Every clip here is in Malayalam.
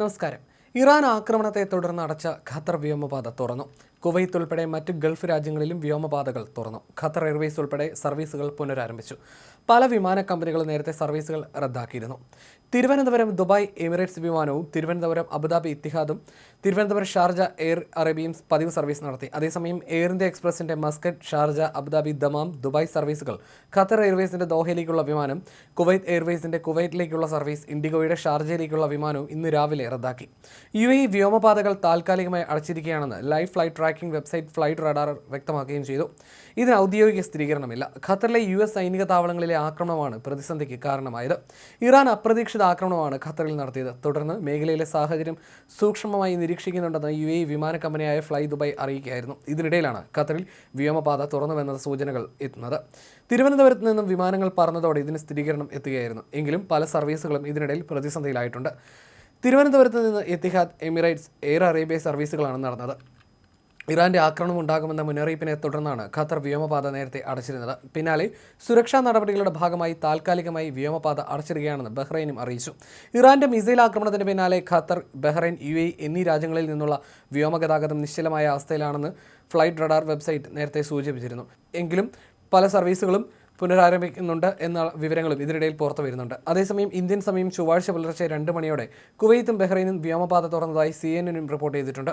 നമസ്കാരം. ഇറാൻ ആക്രമണത്തെ തുടർന്ന് അടച്ച ഖത്തർ വ്യോമപാത തുറന്നു. കുവൈത്ത് ഉൾപ്പെടെ മറ്റ് ഗൾഫ് രാജ്യങ്ങളിലും വ്യോമപാതകൾ തുറന്നു. ഖത്തർ എയർവേസ് ഉൾപ്പെടെ സർവീസുകൾ പുനരാരംഭിച്ചു. പല വിമാന കമ്പനികളും നേരത്തെ സർവീസുകൾ റദ്ദാക്കിയിരുന്നു. തിരുവനന്തപുരം ദുബായ് എമിറേറ്റ്സ് വിമാനവും തിരുവനന്തപുരം അബുദാബി ഇത്തിഹാദും തിരുവനന്തപുരം ഷാർജ എയർ അറേബ്യയും പതിവ് സർവീസ് നടത്തി. അതേസമയം Air India എക്സ്പ്രസിന്റെ Muscat Sharjah Abu Dhabi Dammam Dubai സർവീസുകൾ. ഖത്തർ എയർവേസിന്റെ ദോഹയിലേക്കുള്ള വിമാനം കുവൈത്ത് എയർവേസിന്റെ കുവൈറ്റിലേക്കുള്ള സർവീസ് ഇൻഡിഗോയുടെ ഷാർജയിലേക്കുള്ള വിമാനവും ഇന്ന് രാവിലെ റദ്ദാക്കി. യു എ വ്യോമപാതകൾ താൽക്കാലികമായി അടച്ചിരിക്കുകയാണെന്ന് live flight tracking website Flight Radar വ്യക്തമാക്കുകയും ചെയ്തു. ഇതിന് ഔദ്യോഗിക സ്ഥിരീകരണമില്ല. ഖത്തറിലെ യു എസ് സൈനിക താവളങ്ങളിലെ ആക്രമണമാണ് പ്രതിസന്ധിക്ക് കാരണമായത്. ഇറാൻ അപ്രതീക്ഷിത ആക്രമണമാണ് ഖത്തറിൽ നടത്തിയത്. തുടർന്ന് മേഖലയിലെ സാഹചര്യം സൂക്ഷ്മമായി നിരീക്ഷിക്കുന്നുണ്ടെന്ന് യു എ വിമാന കമ്പനിയായ ഫ്ലൈ ദുബായ് അറിയിക്കുകയായിരുന്നു. ഇതിനിടയിലാണ് ഖത്തറിൽ വ്യോമപാത തുറന്നുവെന്ന സൂചനകൾ എത്തുന്നത്. തിരുവനന്തപുരത്ത് നിന്നും വിമാനങ്ങൾ പറന്നതോടെ ഇതിന് സ്ഥിരീകരണം എത്തുകയായിരുന്നു. എങ്കിലും പല സർവീസുകളും ഇതിനിടയിൽ പ്രതിസന്ധിയിലായിട്ടുണ്ട്. തിരുവനന്തപുരത്ത് നിന്ന് എത്തിഹാദ് എമിറേറ്റ്സ് എയർ അറേബ്യ സർവീസുകളാണ് നടന്നത്. ഇറാന്റെ ആക്രമണം ഉണ്ടാകുമെന്ന മുന്നറിയിപ്പിനെ തുടർന്നാണ് ഖത്തർ വ്യോമപാത നേരത്തെ അടച്ചിരുന്നത്. പിന്നാലെ സുരക്ഷാ നടപടികളുടെ ഭാഗമായി താൽക്കാലികമായി വ്യോമപാത അടച്ചിടുകയാണെന്ന് ബഹ്റൈനും അറിയിച്ചു. ഇറാന്റെ മിസൈൽ ആക്രമണത്തിന് പിന്നാലെ ഖത്തർ ബഹ്റൈൻ യു എന്നീ രാജ്യങ്ങളിൽ നിന്നുള്ള വ്യോമഗതാഗതം നിശ്ചലമായ അവസ്ഥയിലാണെന്ന് ഫ്ലൈറ്റ് റഡാർ വെബ്സൈറ്റ് നേരത്തെ സൂചിപ്പിച്ചിരുന്നു. എങ്കിലും പല സർവീസുകളും പുനരാരംഭിക്കുന്നുണ്ട് എന്ന വിവരങ്ങളും ഇതിനിടയിൽ പുറത്തു വരുന്നുണ്ട്. അതേസമയം ഇന്ത്യൻ സമയം ചൊവ്വാഴ്ച പുലർച്ചെ രണ്ട് മണിയോടെ കുവൈത്തും ബഹ്റൈനും വ്യോമപാത തുറന്നതായി സി എൻ എനും റിപ്പോർട്ട് ചെയ്തിട്ടുണ്ട്.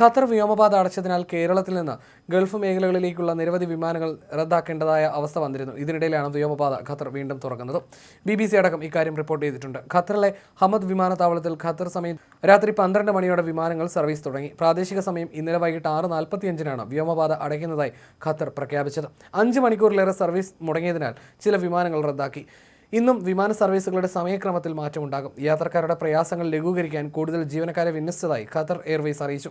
ഖത്തർ വ്യോമപാത അടച്ചതിനാൽ കേരളത്തിൽ നിന്ന് ഗൾഫ് മേഖലകളിലേക്കുള്ള നിരവധി വിമാനങ്ങൾ റദ്ദാക്കേണ്ടതായ അവസ്ഥ വന്നിരുന്നു. ഇതിനിടയിലാണ് വ്യോമപാത ഖത്തർ വീണ്ടും തുറക്കുന്നത്. ബി ബി സി അടക്കം ഇക്കാര്യം റിപ്പോർട്ട് ചെയ്തിട്ടുണ്ട്. ഖത്തറിലെ ഹമദ് വിമാനത്താവളത്തിൽ ഖത്തർ സമയം രാത്രി പന്ത്രണ്ട് മണിയോടെ വിമാനങ്ങൾ സർവീസ് തുടങ്ങി. പ്രാദേശിക സമയം ഇന്നലെ വൈകിട്ട് ആറ് നാൽപ്പത്തിയഞ്ചിനാണ് വ്യോമപാത അടയ്ക്കുന്നതായി ഖത്തർ പ്രഖ്യാപിച്ചത്. അഞ്ച് മണിക്കൂറിലേറെ സർവീസ് മുടങ്ങിയതിനാൽ ചില വിമാനങ്ങൾ റദ്ദാക്കി. ഇന്നും വിമാന സർവീസുകളുടെ സമയക്രമത്തിൽ മാറ്റമുണ്ടാകും. യാത്രക്കാരുടെ പ്രയാസങ്ങൾ ലഘൂകരിക്കാൻ കൂടുതൽ ജീവനക്കാരെ വിന്യസിച്ചതായി ഖത്തർ എയർവേസ് അറിയിച്ചു.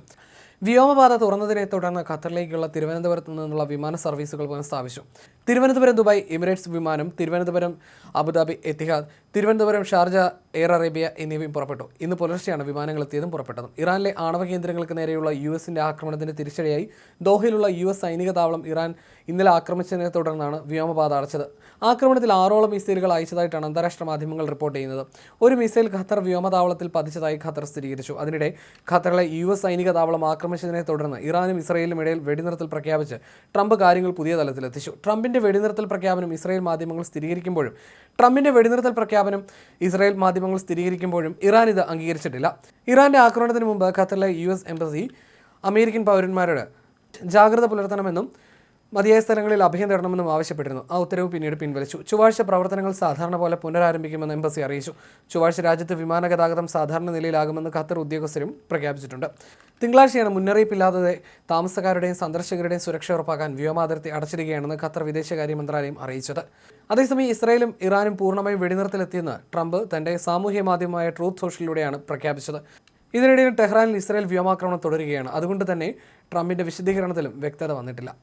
വ്യോമപാത തുറന്നതിനെ തുടർന്ന് ഖത്തറിലേക്കുള്ള തിരുവനന്തപുരത്ത് നിന്നുള്ള വിമാന സർവീസുകൾ പുനഃസ്ഥാപിച്ചു. തിരുവനന്തപുരം ദുബായ് എമിറേറ്റ്സ് വിമാനം Thiruvananthapuram Abu Dhabi Etihad Thiruvananthapuram Sharjah Air Arabia എന്നിവയും പുറപ്പെട്ടു. ഇന്ന് പുലർച്ചെയാണ് വിമാനങ്ങൾ എത്തിയതും പുറപ്പെട്ടതും. ഇറാനിലെ ആണവ കേന്ദ്രങ്ങൾക്ക് നേരെയുള്ള യു എസിന്റെ ആക്രമണത്തിന് തിരിച്ചടിയായി ദോഹയിലുള്ള യു എസ് സൈനിക താവളം ഇറാൻ ഇന്നലെ ആക്രമിച്ചതിനെ തുടർന്നാണ് വ്യോമപാത അടച്ചത്. ആക്രമണത്തിൽ ആറോളം മിസൈലുകൾ അയച്ചതായിട്ടാണ് അന്താരാഷ്ട്ര മാധ്യമങ്ങൾ റിപ്പോർട്ട് ചെയ്യുന്നത്. ഒരു മിസൈൽ ഖത്തർ വ്യോമതാവളത്തിൽ പതിച്ചതായി ഖത്തർ സ്ഥിരീകരിച്ചു. അതിനിടെ ഖത്തറിലെ യു എസ് സൈനിക താവളം ആക്രമിച്ചതിനെ തുടർന്ന് ഇറാനും ഇസ്രയേലും ഇടയിൽ വെടിനിർത്തൽ പ്രഖ്യാപിച്ച് ട്രംപ് കാര്യങ്ങൾ പുതിയ തലത്തിലെത്തിച്ചു ട്രംപിന്റെ വെടിനിർത്തൽ പ്രഖ്യാപനം ഇസ്രയേൽ മാധ്യമങ്ങൾ സ്ഥിരീകരിക്കുമ്പോഴും ട്രംപിന്റെ വെടിനിർത്തൽ പ്രഖ്യാപനം ഇസ്രയേൽ മാധ്യമങ്ങൾ സ്ഥിരീകരിക്കുമ്പോഴും ഇറാൻ ഇത് അംഗീകരിച്ചിട്ടില്ല. ഇറാന്റെ ആക്രമണത്തിന് മുമ്പ് ഖത്തറിലെ യു എസ് എംബസി അമേരിക്കൻ പൗരന്മാരോട് ജാഗ്രത പുലർത്തണമെന്നും മതിയായ സ്ഥലങ്ങളിൽ അഭയം തേടണമെന്നും ആവശ്യപ്പെട്ടിരുന്നു. ആ ഉത്തരവ് പിന്നീട് പിൻവലിച്ചു. ചൊവ്വാഴ്ച പ്രവർത്തനങ്ങൾ സാധാരണ പോലെ പുനരാരംഭിക്കുമെന്ന് എംബസി അറിയിച്ചു. ചൊവ്വാഴ്ച രാജ്യത്ത് വിമാനഗതാഗതം സാധാരണ നിലയിലാകുമെന്ന് ഖത്തർ ഉദ്യോഗസ്ഥരും പ്രഖ്യാപിച്ചിട്ടുണ്ട്. തിങ്കളാഴ്ചയാണ് മുന്നറിയിപ്പില്ലാതെ താമസക്കാരുടെയും സന്ദർശകരുടെയും സുരക്ഷ ഉറപ്പാക്കാൻ വ്യോമാതിർത്തി അടച്ചിടുകയാണെന്ന് ഖത്തർ വിദേശകാര്യ മന്ത്രാലയം അറിയിച്ചത്. അതേസമയം ഇസ്രായേലും ഇറാനും പൂർണമായും വെടിനിർത്തലെത്തിയെന്ന് ട്രംപ് തന്റെ സാമൂഹ്യ മാധ്യമമായ ട്രൂത്ത് സോഷ്യലിലൂടെയാണ് പ്രഖ്യാപിച്ചത്. ഇതിനിടയിൽ ടെഹ്റാനിൽ ഇസ്രായേൽ വ്യോമാക്രമണം തുടരുകയാണ്. അതുകൊണ്ട് തന്നെ ട്രംപിന്റെ വിശദീകരണത്തിലും വ്യക്തത വന്നിട്ടില്ല.